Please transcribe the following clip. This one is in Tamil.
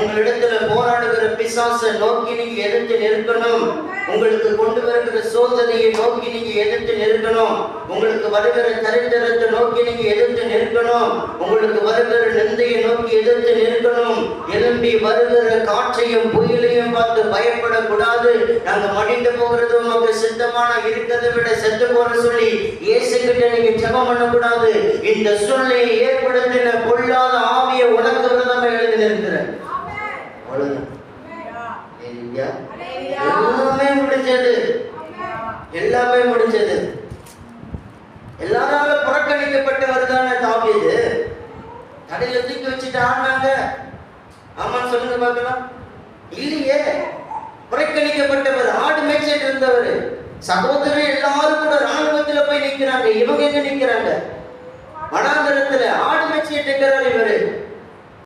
உங்களிடத்துல போராடுகிற பிசாசை நோக்கி நீங்க எதிர்த்து நிற்கணும். உங்களுக்கு கொண்டு வருகிற சோதனையை நோக்கி நீங்க எதிர்த்து நிற்கணும். உங்களுக்கு வருகிற தரித்திரத்தை நோக்கி நீங்க எதிர்த்து நிற்கணும். உங்களுக்கு வருகிற நிந்தையை நோக்கி எதிர்த்து நிற்கணும். எழும்பி வருகிற காற்றையும் புயலையும் பார்த்து பயப்படக்கூடாது. நாங்க மடிந்து போகிறது உமக்கு சித்தமான இருக்கிறதை விட செத்து போற சொல்லி இயேசு கிட்ட நீங்க ஜெபம் பண்ணக்கூடாது. இந்த சூழ்நிலையை ஏற்படுத்தின ஹalleluya. எல்லாமே முடிஞ்சது எல்லாமே முடிஞ்சது எல்லாரால புறக்கணிக்கப்பட்டவர் தானே தாவீது. கடையில தூக்கி வச்சுட்டு ஆடினாங்க ஆமான்னு சொல்லுங்க பார்க்கலாம். இல்லையே. புறக்கணிக்கப்பட்டவர் ஆடு மேய்ச்சிட்டு இருந்தவர். சகோதரர் எல்லாரும் கூட ராணுவத்துல போய் நிக்கிறாங்க. இவங்க எங்க நிக்கிறாங்க?